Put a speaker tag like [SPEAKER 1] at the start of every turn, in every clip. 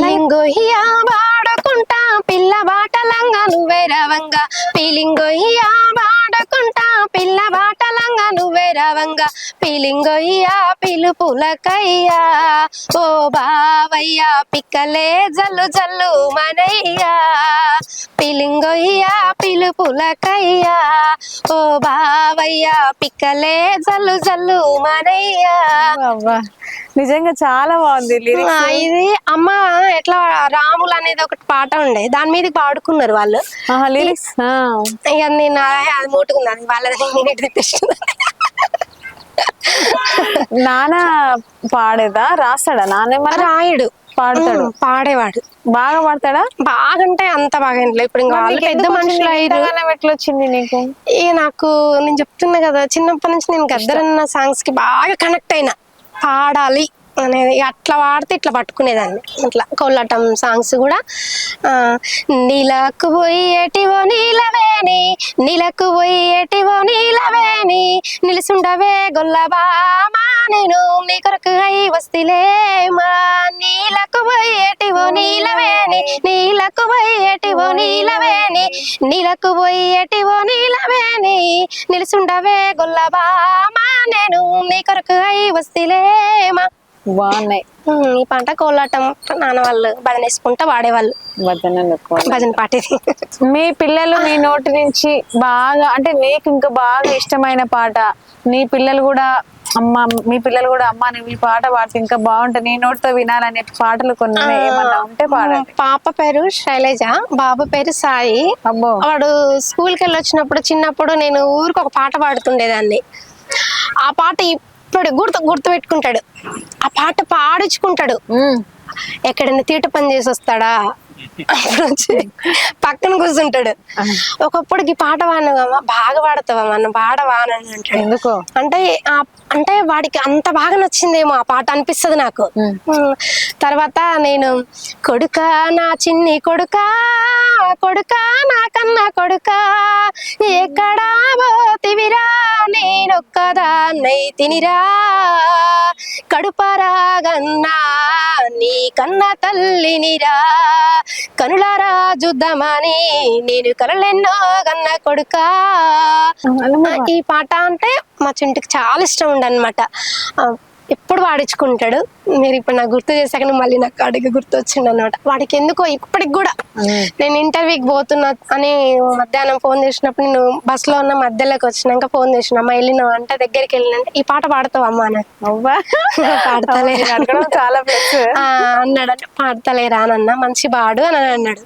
[SPEAKER 1] పిలింగొయ్యా వాడుకుంటా పిల్ల బాటలంగా నువ్వే రవంగా పిలింగొయ్యా వాడుకుంటా బాటలంగా నువ్వే రవంగా పిలింగొయ్యా పిలుపులకయ్యా. ఓ బావయ్యా పిక్కలే జల్లు జల్లు మనయ్యా. పిలింగొయ్యా పిలుపులకయ్యా. ఓ బావయ్యా పిక్కలే జల్లు జల్లు మనయ్యా.
[SPEAKER 2] నిజంగా చాలా బాగుంది
[SPEAKER 1] ఇది అమ్మ ఎట్లా రాములు అనేది ఒకటి పాట ఉండే దాని మీద పాడుకున్నారు వాళ్ళు.
[SPEAKER 2] లిరిక్స్.
[SPEAKER 1] ఇక నేను అది మూటుకున్నాను తెప్పిస్తున్నాను
[SPEAKER 2] నాన్న పాడేదా? రాస్తాడా? నాన్న
[SPEAKER 1] రాయుడు.
[SPEAKER 2] పాడతాడు.
[SPEAKER 1] పాడేవాడు.
[SPEAKER 2] బాగా పాడతాడా?
[SPEAKER 1] బాగంటే అంత బాగా ఇంట్లో ఇప్పుడు ఇంకా వాళ్ళు పెద్ద మనుషులు
[SPEAKER 2] ఎట్లా వచ్చింది నీకు?
[SPEAKER 1] ఈ నాకు నేను చెప్తున్నా కదా చిన్నప్పటి నుంచి నేను గద్దరన్న సాంగ్స్కి బాగా కనెక్ట్ అయినా. పాడాలి. అనేది అట్లా వాడితే ఇట్లా పట్టుకునేదాన్ని. ఇట్లా కోలాటం సాంగ్స్ కూడా. నీలకు పోయేటివో నీలవేని నీలకు పోయేటివో నీలవేని నిలుసుండవే గొల్లబామా నేను నీ కొరకు అయి వస్తిలేమా. నీలకు పోయేటివో నీలవేని నీలకు పోయేటివో నీలవేని నీలకు పోయేటివో నీలవేని నిలుసుండవే గొల్లబామా నేను నీ కొరకు అయి వస్తిలేమా.
[SPEAKER 2] బాగున్నాయి.
[SPEAKER 1] ఈ పంట కోలాటం నాన్న వాళ్ళు భజన వేసుకుంటా వాడేవాళ్ళు. భజన పాట ఇది
[SPEAKER 2] మీ పిల్లలు నీ నోటి నుంచి బాగా అంటే నీకు ఇంకా బాగా ఇష్టమైన పాట నీ పిల్లలు కూడా అమ్మ మీ పిల్లలు కూడా అమ్మ నువ్వు ఈ పాట పాడితే ఇంకా బాగుంటుంది. నీ నోటితో వినాలనే పాటలు కొన్ని. ఏమన్నా ఉంటే పాడండి.
[SPEAKER 1] పాప పేరు శైలజ బాబు పేరు సాయి.
[SPEAKER 2] అబ్బో.
[SPEAKER 1] వాడు స్కూల్కి వెళ్ళి వచ్చినప్పుడు చిన్నప్పుడు నేను ఊరికి ఒక పాట పాడుతుండేదాన్ని. ఆ పాట ఇప్పుడు గుర్తు గుర్తు పెట్టుకుంటాడు ఆ పాట పాడించుకుంటాడు. ఎక్కడైనా తీట పని చేసి వస్తాడా అప్పుడు వచ్చి పక్కన కూర్చుంటాడు. ఒకప్పుడు ఈ పాట వాడినవమ్మా బాగా పాడతావా మన పాడవా అని అంటాడు.
[SPEAKER 2] ఎందుకో?
[SPEAKER 1] అంటే అంటే వాడికి అంత బాగా నచ్చిందేమో ఆ పాట అనిపిస్తుంది నాకు. తర్వాత నేను కొడుక నా చిన్ని కొడుక కొడుక నా కన్న కొడుక ఎక్కడా పోతివిరా నేనొక్కదాన్నై తినిరా కడుపరాగన్నా నీ కన్న తల్లినిరా కనులారా చూద్దామని. నేను కలలెన్నో కన్న కొడుకా. ఈ పాట అంటే మా చింటికి చాలా ఇష్టం ఉండనమాట ఎప్పుడు వాడించుకుంటాడు? మీరు ఇప్పుడు నాకు గుర్తు చేశాక మళ్ళీ నాకు అడిగి గుర్తు వచ్చిండు అనమాట వాడికి ఎందుకో ఇప్పటికి కూడా నేను ఇంటర్వ్యూకి పోతున్నా అని మధ్యాహ్నం ఫోన్ చేసినప్పుడు నేను బస్లో ఉన్న మధ్యలోకి వచ్చినాక ఫోన్ చేసిన అమ్మ వెళ్ళినావు అంటే దగ్గరికి వెళ్ళినంటే ఈ పాట పాడతావు అమ్మా అని.
[SPEAKER 2] అవ్వా.
[SPEAKER 1] పాడతలే
[SPEAKER 2] నేను అడగడం చాలా ప్లస్
[SPEAKER 1] ఆ, అన్నాడు అంటే పాడతలేరా అని అన్న. మంచి పాడు అని అన్నాడు.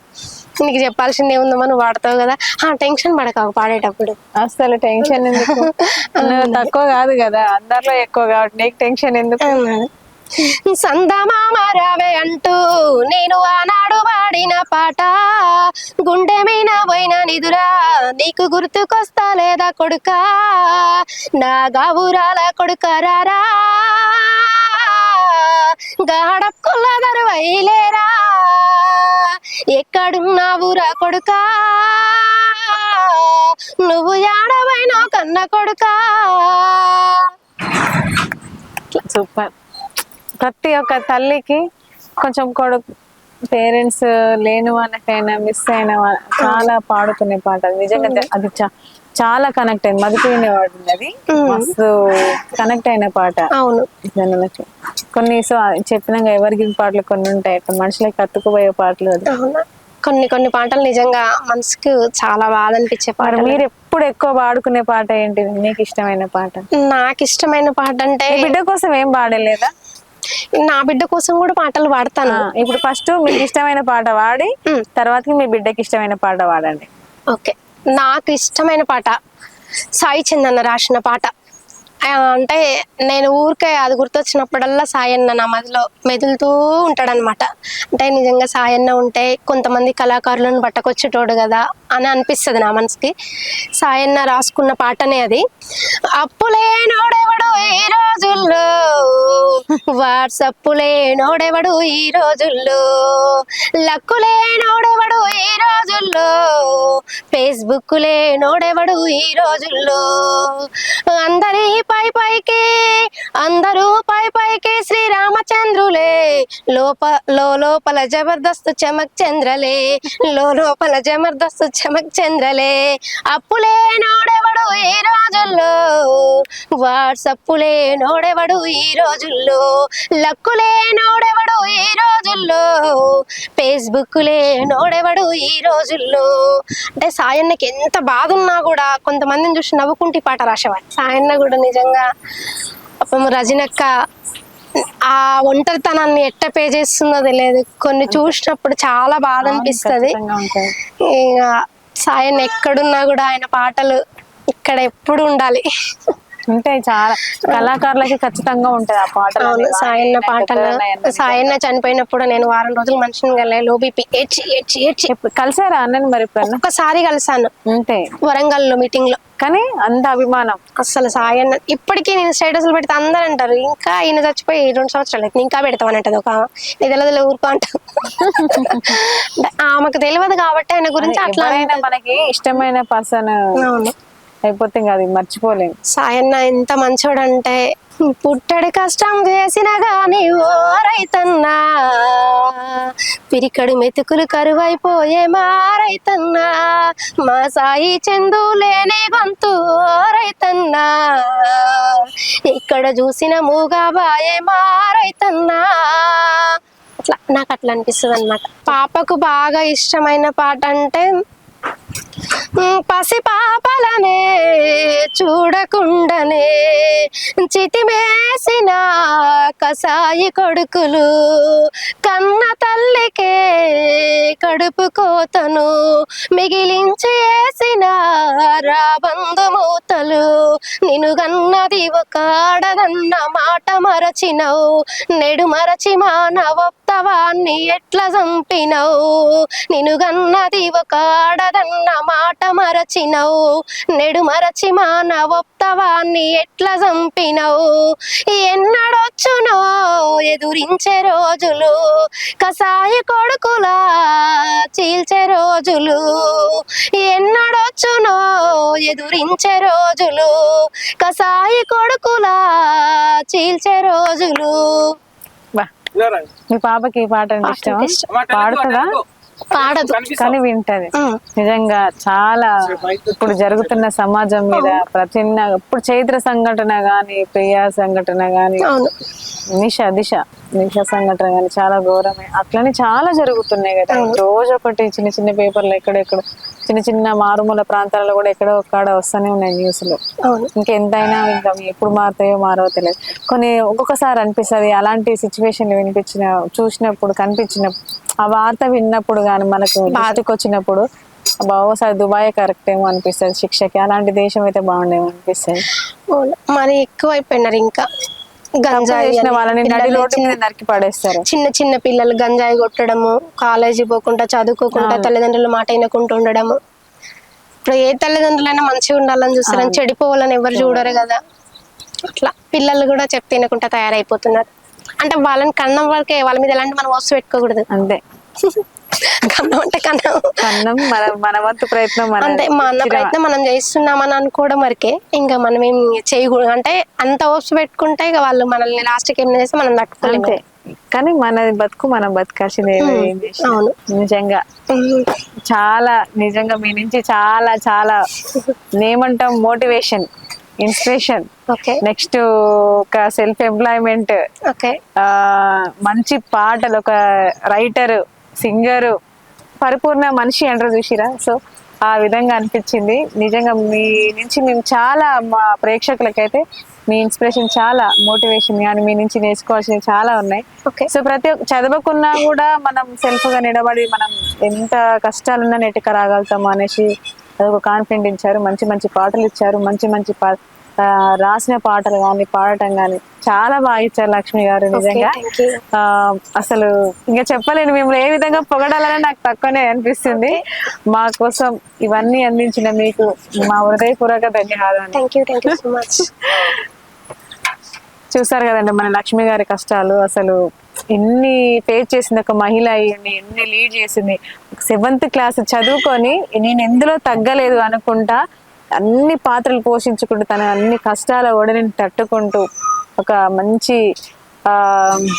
[SPEAKER 1] నీకు చెప్పాల్సింది ఏముందమ్మా నువ్వు పాడతావు కదా. ఆ టెన్షన్ పడకావు పాడేటప్పుడు.
[SPEAKER 2] అసలు టెన్షన్ ఎందుకు? తక్కువ కాదు కదా అందరిలో ఎక్కువ కాబట్టి నీకు టెన్షన్ ఎందుకు?
[SPEAKER 1] అన్నాడు సందమామ రావే అంటూ నేను ఆనాడు పాడిన పాట. గుండె మీద పోయిన నిదురా నీకు గుర్తుకొస్తా లేదా కొడుకా? నా గావురాల కొడుక రారా? గాడక్కుల దరువైలేరా ఎక్కడున్నావురా కొడుకా? నువ్వు యాడవైనా కన్న కొడుకా?
[SPEAKER 2] సూపర్. ప్రతి ఒక్క తల్లికి కొంచెం కొడుకు పేరెంట్స్ లేని వాళ్ళకైనా మిస్ అయిన వాళ్ళ చాలా పాడుకునే పాట. అది నిజంగా అది చాలా కనెక్ట్ అయింది. మధుపిని వాడింది అది. మస్తు కనెక్ట్ అయిన పాట.
[SPEAKER 1] అవును.
[SPEAKER 2] జనాలకి కొన్ని సో చెప్పినాక ఎవరికి పాటలు కొన్ని ఉంటాయి మనుషులకి కత్తుకుపోయే పాటలు అది.
[SPEAKER 1] అవునా? కొన్ని కొన్ని పాటలు నిజంగా మనసుకు చాలా బాధ అనిపించే పాటలు.
[SPEAKER 2] మీరు ఎప్పుడు ఎక్కువ పాడుకునే పాట ఏంటి మీకు ఇష్టమైన పాట?
[SPEAKER 1] నాకు ఇష్టమైన పాట అంటే
[SPEAKER 2] బిడ్డ కోసం ఏం పాడలేదా?
[SPEAKER 1] నా బిడ్డ కోసం కూడా పాటలు పాడతాను.
[SPEAKER 2] ఇప్పుడు ఫస్ట్ మీకు ఇష్టమైన పాట పాడి
[SPEAKER 1] ఉమ్.
[SPEAKER 2] తర్వాతకి మీ బిడ్డకి ఇష్టమైన పాట పాడండి.
[SPEAKER 1] ఓకే. నాకు ఇష్టమైన పాట సాయి చందన్న రాసిన పాట. అంటే నేను ఊరికే అది గుర్తొచ్చినప్పుడల్లా సాయన్న నా మదిలో మెదులుతూ ఉంటాడనమాట అంటే నిజంగా సాయన్న ఉంటే కొంతమంది కళాకారులను పట్టకొచ్చేటోడు కదా అని అనిపిస్తుంది నా మనసుకి. సాయన్న రాసుకున్న పాటనే అది. అప్పులేనోడెవడు ఈ రోజుల్లో? వాట్సప్పులేనోడెవడు ఈ రోజుల్లో? లక్కులేనోడెవడు ఈ రోజుల్లో? ఫేస్బుక్ లేనోడెవడు ఈ రోజుల్లో? అందరి పై పైకి అందరూ పై పైకి శ్రీరామచంద్రులే. లోప లో లోపల జబర్దస్త్ చమక్ చంద్రలే లోపల జబర్దస్త్ చమక్ చంద్రలే అప్పులే నోడెవడు ఈ రోజుల్లో? వాట్సప్పులే నోడెవడు ఈ రోజుల్లో? లక్కులే నోడెవడు ఈ రోజుల్లో? ఫేస్బుక్లే నోడెవడు ఈ రోజుల్లో? అంటే సాయన్నకి ఎంత బాధ ఉన్నా కూడా కొంతమందిని చూసి నవ్వుకుంటే పాట రాసేవాడు సాయన్న కూడా నిజంగా పాపం రజనక్క ఆ ఒంటరితనాన్ని ఎట్ట పే చేస్తుందో తెలియదు. కొన్ని చూసినప్పుడు చాలా బాధ అనిపిస్తుంది. ఇక సాయన్న ఎక్కడున్నా కూడా ఆయన పాటలు ఇక్కడ ఎప్పుడు ఉండాలి.
[SPEAKER 2] ఉంటాయి చాలా. కళాకారులకి ఖచ్చితంగా ఉంటది ఆ పాటలు.
[SPEAKER 1] సాయన్న పాటలు సాయన్న చనిపోయినప్పుడు నేను వారం రోజులు మనిషిని గల లో బీపీ ఏడ్చి ఏడ్చి ఏడ్చి
[SPEAKER 2] కలిసారా అన్నని మరి
[SPEAKER 1] ఒక్కసారి కలిసాను.
[SPEAKER 2] ఉంటే.
[SPEAKER 1] వరంగల్లో మీటింగ్లో
[SPEAKER 2] కానీ అంత అభిమానం.
[SPEAKER 1] అసలు సాయన్న ఇప్పటికీ నేను స్టేటస్లు పెడితే అందరూ అంటారు ఇంకా ఈయన చచ్చిపోయి రెండు సంవత్సరాలు అయితే ఇంకా పెడతామని అంటది ఒక. నీ తెలియదు ఊరుకో అంట. అంటే ఆమెకు తెలియదు కాబట్టి ఆయన గురించి అట్లా
[SPEAKER 2] మనకి ఇష్టమైన పర్సన్
[SPEAKER 1] అవును
[SPEAKER 2] అయిపోతే ఇంకా అది మర్చిపోలేము
[SPEAKER 1] సాయన్న ఎంత మంచోడంటే పుట్టడి కష్టం చేసిన గాని ఓ రైతన్నా. పిరికడు మెతుకులు కరువైపోయే మా రైతన్నా. మా సాయి చందు లేని గొంతు ఓ రైతన్నా. ఇక్కడ చూసిన మూగా బాయే మా రైతన్నా. అట్లా నాకు అట్లా అనిపిస్తుంది అనమాట పాపకు బాగా ఇష్టమైన పాట అంటే పసి పాపలనే చూడకుండనే చితిమేసిన కసాయి కొడుకులు కన్న తల్లికే కడుపు కోతను మిగిలించి వేసిన రాబందు మూతలు నిను గన్నది ఒక ఆడదన్న మాట మరచినవు. నెడు మరచి మానవత్తవాన్ని ఎట్లా చంపినవు. నిను గన్నది ఒక ఆడదన్న మాట మరచినవు. నెడు మరచి మానవత్తవాన్ని ఎట్లా చంపినవు? ఎన్నడొచ్చునో ఎదురించే రోజులు. కసాయి కొడుకులా చీల్చే రోజులు. ఎన్నడొచ్చునో ఎదురించే రోజులు. కసాయి కొడుకులా చీల్చే రోజులు.
[SPEAKER 2] మీ పాపకి ఈ పాట అంటే ఇష్టమా?
[SPEAKER 1] పాట ఇష్టం.
[SPEAKER 2] పాడుతుందా?
[SPEAKER 1] పాడదు.
[SPEAKER 2] కానీ వింటది. నిజంగా చాలా ఇప్పుడు జరుగుతున్న సమాజం మీద ప్రతి ఇప్పుడు చైత్ర సంఘటన గాని ప్రియా సంఘటన గాని నిష దిశ నిష సంఘటన గాని చాలా ఘోరమే. అట్లనే చాలా జరుగుతున్నాయి కదా. రోజు ఒకటి చిన్న చిన్న పేపర్లు ఎక్కడెక్కడ చిన్న చిన్న మారుమూల ప్రాంతాలలో కూడా ఎక్కడో ఒక్కడ వస్తూనే ఉన్నాయి న్యూస్లు. ఇంకెంతైనా ఇంకా ఎప్పుడు మారుతాయో మారవో తెలియదు. కొన్ని ఒక్కొక్కసారి అనిపిస్తుంది అలాంటి సిచ్యువేషన్ వినిపించిన చూసినప్పుడు కనిపించినప్పుడు ఆ వార్త విన్నప్పుడు కానీ మనకు దృష్టికి వచ్చినప్పుడు దుబాయ్ కరెక్ట్ ఏమో అనిపిస్తుంది. శిక్షకి అలాంటి దేశం అయితే బాగుండేమో అనిపిస్తుంది.
[SPEAKER 1] మరి ఎక్కువ అయిపోయినారు ఇంకా గంజాయి.
[SPEAKER 2] వాళ్ళని నడి
[SPEAKER 1] పిల్లలు
[SPEAKER 2] రోడ్డు మీద నరికి పడేస్తారు.
[SPEAKER 1] చిన్న చిన్న పిల్లలు గంజాయి కొట్టడము కాలేజీ పోకుండా చదువుకోకుండా తల్లిదండ్రుల మాట వినకుండా ఉండడము. ఇప్పుడు ఏ తల్లిదండ్రులైనా మంచిగా ఉండాలని చూస్తారని చెడిపోవాలని ఎవరు చూడరు కదా. అట్లా పిల్లలు కూడా చెప్తే వినకుండా తయారైపోతున్నారు. అంటే వాళ్ళని కన్నం వరకే వాళ్ళ మీద ఎలాంటి మనం వస్తు పెట్టుకోకూడదు.
[SPEAKER 2] అంతే.
[SPEAKER 1] కన్నం అంటే కన్నం.
[SPEAKER 2] కన్నం మన మన వంతు ప్రయత్నం మన
[SPEAKER 1] అంటే మా అన్న ప్రయత్నం మనం చేస్తున్నామని అనుకోవడం వరకే. ఇంకా మనం ఏం చేయకూడదు. అంటే అంత ఓప్స్ పెట్టుకుంటే ఇక వాళ్ళు మనల్ని లాస్ట్కి ఏం చేస్తే మనం తట్టుకోలేము
[SPEAKER 2] అంతే. కానీ మనది బతుకు మనం బతకాల్సింది. నిజంగా. చాలా నిజంగా మీ నుంచి చాలా చాలా ఏమంటాం మోటివేషన్ ఇన్స్పిరేషన్.
[SPEAKER 1] ఓకే.
[SPEAKER 2] నెక్స్ట్ ఒక సెల్ఫ్ ఎంప్లాయ్మెంట్. మంచి పాటలు ఒక రైటర్ సింగర్ పరిపూర్ణ మనిషి అంటారు చూసిరా? సో ఆ విధంగా అనిపించింది. నిజంగా మీ నుంచి మేము చాలా మా ప్రేక్షకులకైతే మీ ఇన్స్పిరేషన్ చాలా మోటివేషన్ కానీ మీ నుంచి నేర్చుకోవాల్సినవి చాలా ఉన్నాయి.
[SPEAKER 1] ఓకే.
[SPEAKER 2] సో ప్రతి ఒక్క చదవకున్నా కూడా మనం సెల్ఫ్గా నిలబడి మనం ఎంత కష్టాలున్నా నెట్టుక రాగలుగుతాం అనేసి అదొక కాన్ఫిడెంట్ ఇచ్చారు మంచి మంచి పాటలు ఇచ్చారు మంచి మంచి పా రాసిన పాటలు కానీ పాడటం కానీ చాలా బాగా ఇచ్చారు లక్ష్మి గారు నిజంగా. అసలు ఇంకా చెప్పలేను మేము ఏ విధంగా పొగడాలని నాకు తక్కువనే అనిపిస్తుంది. మా కోసం ఇవన్నీ అందించిన మీకు మా హృదయపూర్వక ధన్యవాదాలు
[SPEAKER 1] thank you thank you so much
[SPEAKER 2] చూసారు కదండి మన లక్ష్మి గారి కష్టాలు అసలు ఎన్ని ఫేస్ చేసింది ఒక మహిళ అయ్యింది ఎన్ని లీడ్ చేసింది. సెవెంత్ క్లాస్ చదువుకొని నేను ఎందులో తగ్గలేదు అనుకుంటా అన్ని పాత్రలు పోషించుకుంటూ తన అన్ని కష్టాల ఒడని తట్టుకుంటూ ఒక మంచి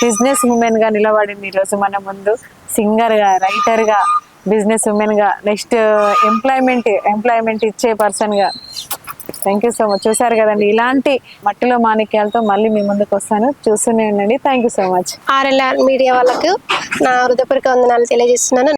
[SPEAKER 2] బిజినెస్ ఉమెన్గా నిలబడింది ఈరోజు మన ముందు. సింగర్గా రైటర్గా బిజినెస్ ఉమెన్గా నెక్స్ట్ ఎంప్లాయ్మెంట్ ఎంప్లాయ్మెంట్ ఇచ్చే పర్సన్గా. థ్యాంక్ యూ సో మచ్ చూసారు కదండి. ఇలాంటి మట్టిలో మాణిక్యాలతో మళ్ళీ మీ ముందుకు వస్తాను. చూస్తూనే ఉండండి. Thank you so much
[SPEAKER 1] RLR media వాళ్ళకు నా హృదయపూర్వక వందనాలు తెలియజేస్తున్నాను.